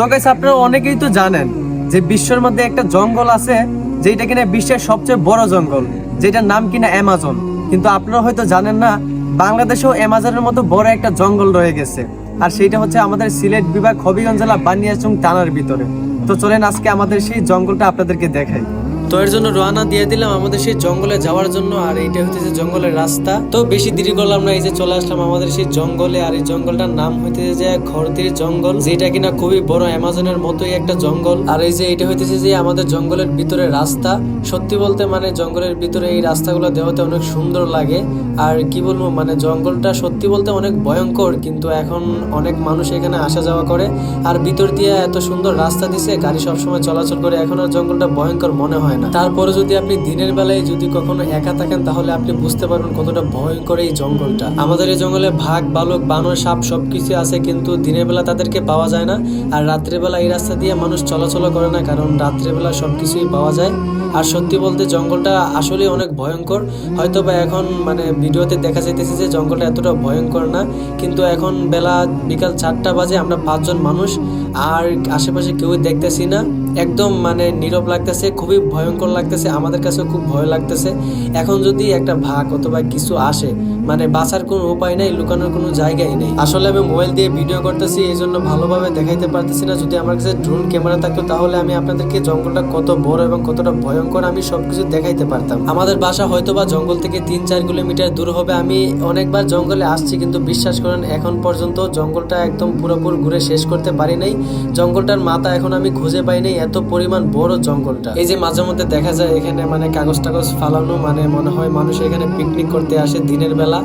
তো গাইস আপনারা অনেকেই তো জানেন যে বিশ্বের মধ্যে একটা জঙ্গল আছে যেটা কিনা বিশ্বের সবচেয়ে বড় জঙ্গল, যেটার নাম কিনা অ্যামাজন। কিন্তু আপনারা হয়তো জানেন না, বাংলাদেশেও অ্যামাজনের মতো বড় একটা জঙ্গল রয়ে গেছে। আর সেইটা হচ্ছে আমাদের সিলেট বিভাগ হবিগঞ্জ জেলা বানিয়াচং টানার ভিতরে। তো চলেন আজকে আমাদের সেই জঙ্গলটা আপনাদেরকে দেখাই। তো এর জন্য রওনা দিয়ে দিলাম আমাদের সেই জঙ্গলে যাওয়ার জন্য, আর এইটা হচ্ছে জঙ্গলের রাস্তা। তো বেশি দেরি করলাম না, এই যে চলে আসলাম আমাদের সেই জঙ্গলে, আর এই জঙ্গলটার নাম হইতেছে যে খরতির জঙ্গল, যেটা কিনা খুবই বড়, অ্যামাজনের মতোই একটা জঙ্গল। আর এই যে এটা হইতেছে যে আমাদের জঙ্গলের ভিতরে রাস্তা। সত্যি বলতে মানে জঙ্গলের ভিতরে এই রাস্তাগুলো দেওয়াতে অনেক সুন্দর লাগে। আর কি বলব মানে জঙ্গলটা সত্যি বলতে অনেক ভয়ঙ্কর, কিন্তু এখন অনেক মানুষ এখানে আসা যাওয়া করে। আর ভিতর দিয়ে এত সুন্দর রাস্তা দিছে, গাড়ি সবসময় চলাচল করে। এখন আর জঙ্গলটা ভয়ঙ্কর মনে হয় না। তারপরে যদি আপনি দিনের বেলায় যদি কখনো একা থাকেন, তাহলে আপনি বুঝতে পারবেন কতটা ভয়ঙ্কর এই জঙ্গলটা। আমাদের এই জঙ্গলে ভাগ, বালক, বানর, সাপ সবকিছু আছে, কিন্তু দিনের বেলা তাদেরকে পাওয়া যায় না। আর রাত্রেবেলা এই রাস্তা দিয়ে মানুষ চলাচল করে না, কারণ রাত্রেবেলা সবকিছুই পাওয়া যায়। আর সত্যি বলতে জঙ্গলটা আসলে অনেক ভয়ঙ্কর। হয়তো বা এখন মানে ভিডিওতে দেখা যাইতেছে যে জঙ্গলটা এতটা ভয়ঙ্কর না, কিন্তু এখন বেলা বিকাল চারটা বাজে, আমরা পাঁচজন মানুষ, আর আশেপাশে কেউই দেখতেছি না। একদম মানে নীরব লাগতেছে, খুবই ভয়ঙ্কর লাগতেছে আমাদের কাছে খুব ভয় লাগতেছে। এখন যদি একটা ভাগ অথবা কিছু আসে মানে বাঁচার কোনো উপায় নেই, লুকানোর কোনো জায়গাই নেই। আসলে আমি মোবাইল দিয়ে ভিডিও করতেছি এই জন্য ভালোভাবে দেখাইতে পারতেছি না। যদি আমার কাছে ড্রোন ক্যামেরা থাকতো, তাহলে আমি আপনাদেরকে জঙ্গলটা কত বড় এবং কতটা ভয়ঙ্কর আমি সবকিছু দেখাইতে পারতাম। আমাদের বাসা হয়তো বা জঙ্গল থেকে তিন চার কিলোমিটার দূর হবে। আমি অনেকবার জঙ্গলে আসছি, কিন্তু বিশ্বাস করেন, এখন পর্যন্ত জঙ্গলটা একদম পুরোপুরি ঘুরে শেষ করতে পারি নাই। জঙ্গলটার মাথা এখন আমি খুঁজে পাই নাই, এত পরিমাণ বড় জঙ্গলটা। এই যে মাঝে মধ্যে দেখা যায়, এখানে মানে কাগজ টাগজ ফালানো মানে মনে হয় মানুষ এখানে পিকনিক করতে আসে দিনের বেলা।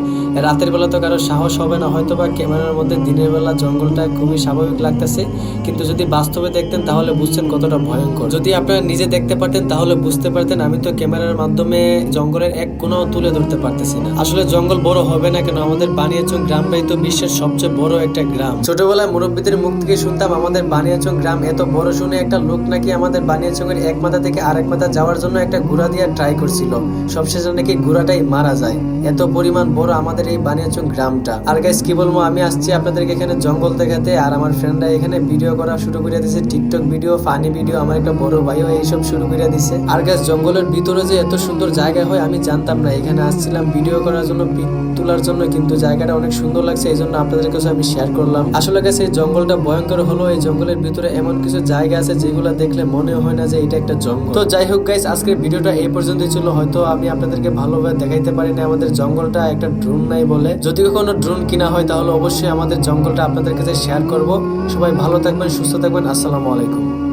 রাতের বেলা তো কারও সাহস হবে না হয়তো বা ক্যামেরার মধ্যে দিনের বেলা জঙ্গলটা খুবই স্বাভাবিক লাগতেছে। কিন্তু যদি বাস্তবে দেখতেন, তাহলে বুঝতেন কতটা ভয়ঙ্কর। যদি আপনারা নিজে দেখতে পারতেন, তাহলে বুঝতে পারতেন আমি তো ক্যামেরার মাধ্যমে জঙ্গলের এক কোনাও তুলে ধরতে পারতেছি না। আসলে জঙ্গল বড় হবে না কেন? আমাদের বানিয়াচং গ্রামটাই তো বিশ্বের সবচেয়ে বড় একটা গ্রাম। ছোটবেলায় মুরব্বীদের মুখ থেকে শুনতাম, আমাদের বানিয়াচং গ্রাম এত বড় শুনে একটা লোক নাকি আমাদের বানিয়াচং এর এক মাথা থেকে আরেক মাথা যাওয়ার জন্য একটা ঘোড়া দিয়ে ট্রাই করছিল। সবশেষে নাকি ঘোড়াটাই মারা যায়। এত পরিমাণ বড় আমাদের এই বানিয়াচং গ্রামটা। আর গাইস কি বলব, আমি আসছি আপনাদেরকে এখানে জঙ্গল দেখাতে, আর আমার ফ্রেন্ডরা এখানে ভিডিও করা শুরু করে দিয়েছে টিকটক ভিডিও ফানি ভিডিও আমার একটা বড় ভাইও এইসব শুরু করে দিছে। আর গাইস জঙ্গলের ভিতরে যে এত সুন্দর জায়গা হয়, আমি জানতাম না। এখানে আসছিলাম ভিডিও করার জন্য তোলার জন্য, কিন্তু জায়গাটা অনেক সুন্দর লাগছে এই জন্য আপনাদের কাছে আমি শেয়ার করলাম। আসলে গেছে এই জঙ্গলটা ভয়ঙ্কর হলো, এই জঙ্গলের ভিতরে এমন কিছু জায়গা আছে, যেগুলো দেখলে মনে হয় না যে এটা একটা জঙ্গল। তো যাই হোক গাইস আজকের ভিডিওটা এই পর্যন্তই ছিল। হয়তো আমি আপনাদেরকে ভালোভাবে দেখাইতে পারি না আমাদের জঙ্গলটা একটা ড্রোন নাই বলে। যদি কখনো ড্রোন কিনা হয়, তাহলে অবশ্যই আমাদের জঙ্গলটা আপনাদের কাছে শেয়ার করব। সবাই ভালো থাকবেন, সুস্থ থাকবেন, আসসালামু আলাইকুম।